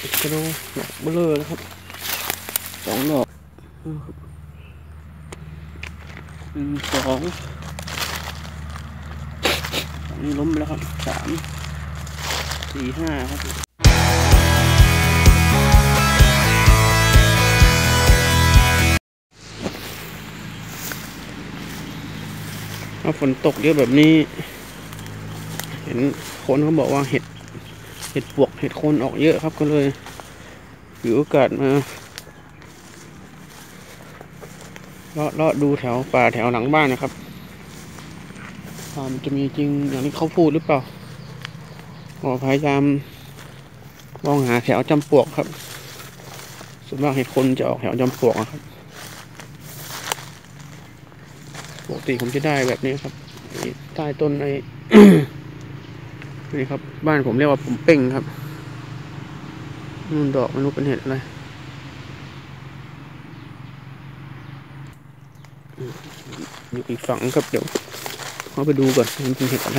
กระโดดดอกเบลอนะครับสองดอกนะครับหนึ่งสองนนี้ล้มไปแล้วครับสามสี่ห้าครับถ้าฝนตกเยอะแบบนี้ เห็นคนเขาบอกว่าเห็ด ห็ดปวกเห็ดโคนออกเยอะครับก็เลยอยู่โอกาสมาเลาะเลาะดูแถวป่าแถวหลังบ้านนะครับว่ามจะมีจริงอย่างที่เขาพูดหรือเปล่าหมอพยายามมองหาแถวจำปวกครับส่วนมากเห็ดคนจะออกแถวจำปวกครับปกติผมจะได้แบบนี้ครับใต้ต้นไอ้ นี่ครับ บ้านผมเรียกว่าผมเป้งครับนู่นดอกไม่รู้เป็นเห็ดอะไรอยู่อีกฝั่งครับเดี๋ยวเขาไปดูก่อนมันเป็นเห็ดอะไร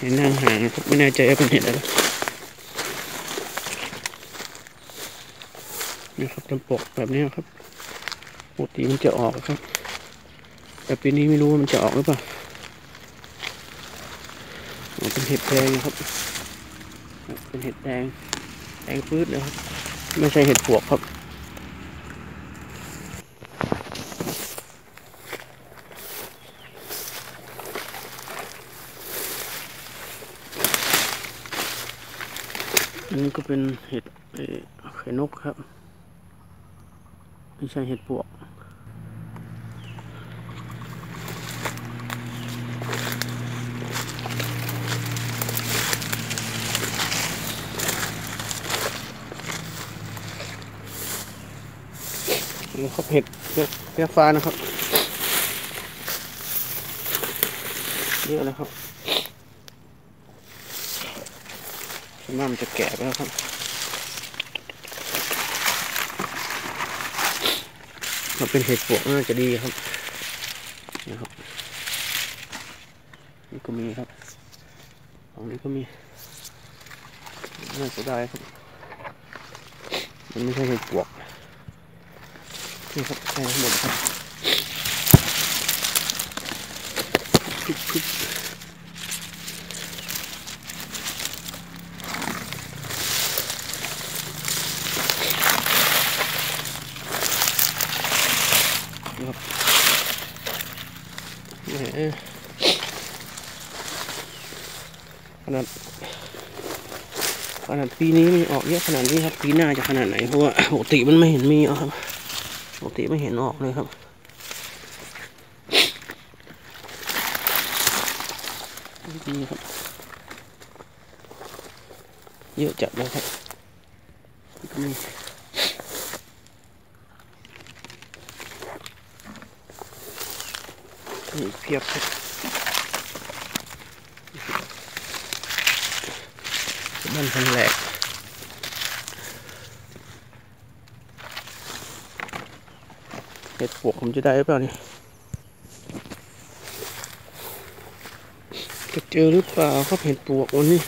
เห็นห่างห่างครับไม่แน่ใจว่าเป็นเห็ดอะไรนี่ครับจำปกแบบนี้ครับปกติมันจะออกครับ แต่ปีนี้ไม่รู้ว่ามันจะออกหรือเปล่า เป็นเห็ดแดงครับ เป็นเห็ดแดง แดงพืชนะครับ ไม่ใช่เห็ดปวกครับอันนี้ก็เป็นเห็ดไข่นกครับ ไม่ใช่เห็ดปวก นี่ครับเห็ดเห็ดเฟี้ยฟ้านะครับเยอะเลยครับส่วนมากมันจะแก่ไปแล้วครับถ้าเป็นเห็ดปวกน่าจะดีครับนะครับนี่ก็มีครับฝั่งนี้ก็มีน่าจะได้ครับ มันไม่ใช่เห็ดปวก นี่ครับใส่หมดครับคึบคึบนี่ครับแหมขนาดขนาดปีนี้มันออกเยอะขนาดนี้ครับ ปีหน้าจะขนาดไหน เพราะว่าปกติมันไม่เห็นมีอะครับ กติไม่เห็นออกเลยครับดีครับ เยอะจัดเลยครับนี่นี่เพียบครับบ้านพันแหลก เห็ดปวกผมจะได้หรือเปล่านี่จะเจอหรือเปล่าครับเห็ดปวกวันนี้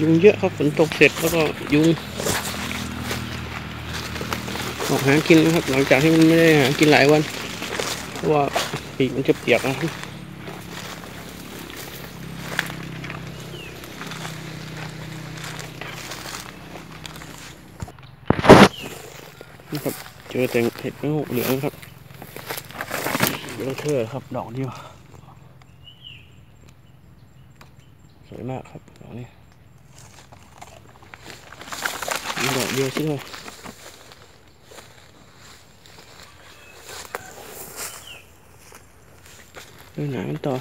ยุงเยอะครับฝนตกเสร็จแล้วก็ยุง ออกหากินนะครับ หลังจากที่มันไม่ได้หากินหลายวัน เพราะว่าปีกมันจะเปียกนะครับนี่ครับเจอแต่เห็ดไม่หกเหลืองครับเยอะเชื่อครับ ดอกเดียว สวยมากครับ ดอกนี้ดอกเดียวใช่ไหม ไปไหนกันต่อ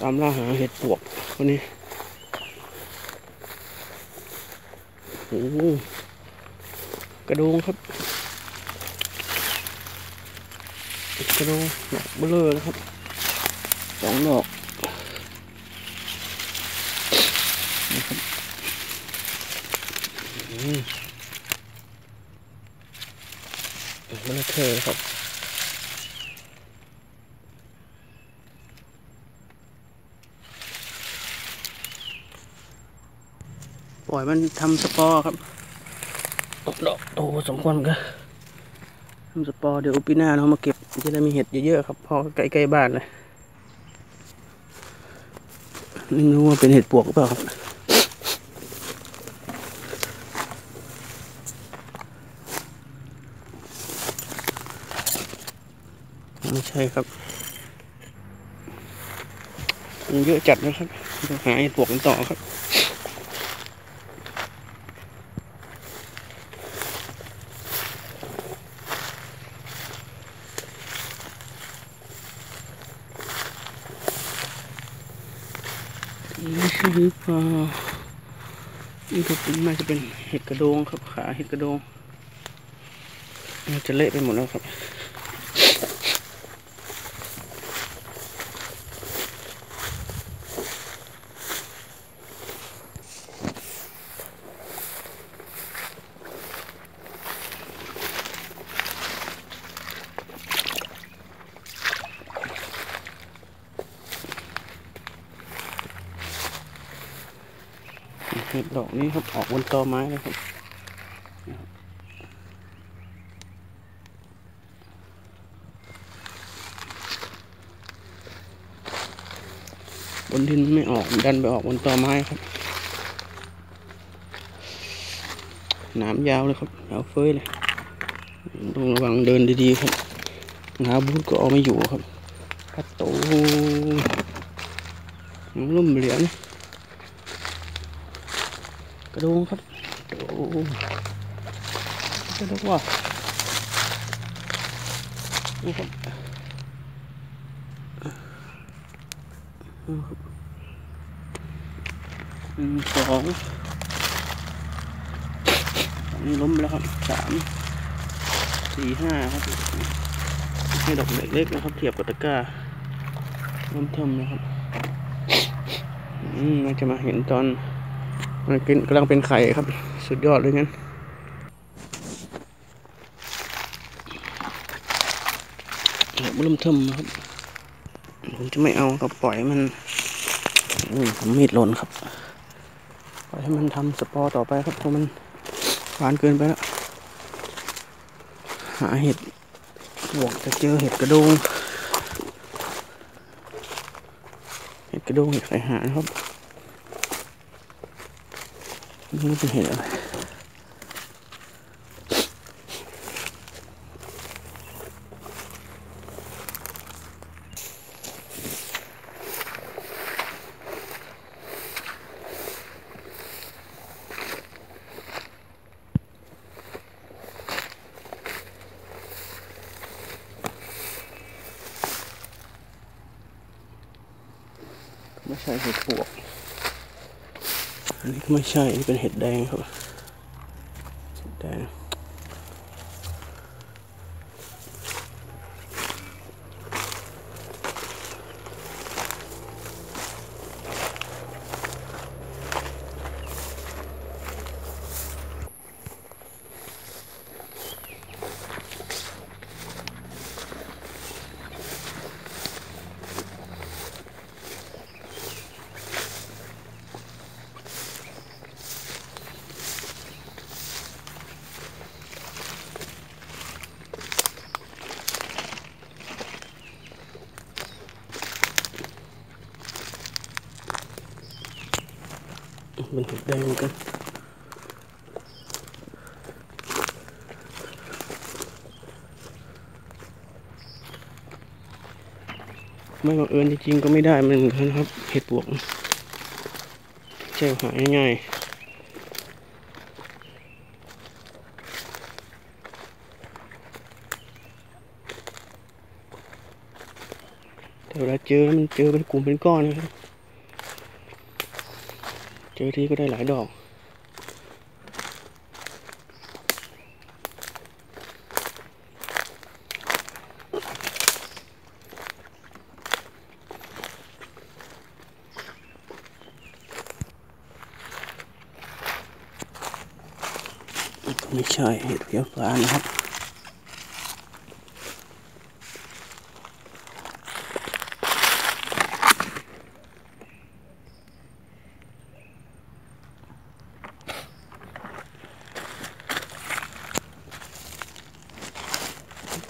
ตามล่าหาเห็ดปวกวันนี้โอ้กระโดงครับ กระโดงดอกเบลอนะครับสองดอกนะครับอืมมันเทอครับ ล่อยมันทำสปอร์ครับดอกโตสมควรกันทำสปอร์เดี๋ยวปีหน้าเรามาเก็บจะได้มีเห็ดเยอะๆครับเพอใกล้ๆบ้านเลยนี่ไม่รู้ว่าเป็นเห็ดปวกหรือเปล่าครับไม่ใช่ครับมันเยอะจัดนะครับต้องหาเห็ดปวกกันต่อครับ นี่ใช่หรือเปล่านี่ก็เป็นน่าจะเป็นเห็ดกระโดงครับขาเห็ดกระโดงน่าจะเละไปหมดแล้วครับ เห็ดดอกนี้ครับออกบนตอไม้เลยครับบนดินไม่ออกดันไปออกบนตอไม้ครับนามยาวเลยครับยาวเฟ้ยเลยต้องระวังเดินดีๆครับหาบูทก็เอาไม่อยู่ครับพัดโตน้ำลุ่มเหลียญ กระโดงครับโอ้กระโดงว่ะนี่ครับนี่ครับหนึ่งสองนนี้ล้มไปแล้วครับสามสี่ห้าครับให้ดอกเล็กๆนะครับ เทียบกับตะกร้าล้มเทิมนะครับ อืมน่าจะมาเห็นตอน มันเป็นกำลังเป็นไข่ครับ สุดยอดเลยงั้นบุลมเทิมครับ ผมจะไม่เอาครับปล่อยมันอุ้ยผมมีดหล่นครับ ปล่อยให้มันทำสปอร์ต่อไปครับเพราะมันหวานเกินไปแล้ว หาเห็ดบวกจะเจอเห็ดกระโดง เห็ดกระโดงเห็ดไข่หานครับ นี่เป็นเห็ด อันนี้ก็ไม่ใช่อันนี้เป็นเห็ดแดงครับ เป็นเห็ดแดงเหมือนกันไม่บังเอิญจริงๆก็ไม่ได้เหมือนกันครับ เห็ดปวกใช่หายง่ายๆแต่เวลาเจอมันเจอเป็นกลุ่มเป็นก้อนนะครับ เจอที่ก็ได้หลายดอกไม่ใช่เห็ดเพียวปลานะครับ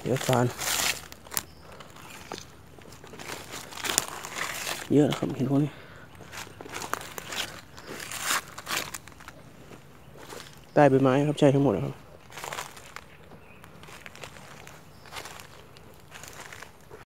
เดี๋ยวฟานเยอะครับเห็นพวกนี้ใต้ใบไม้ครับใช่ทั้งหมดครับ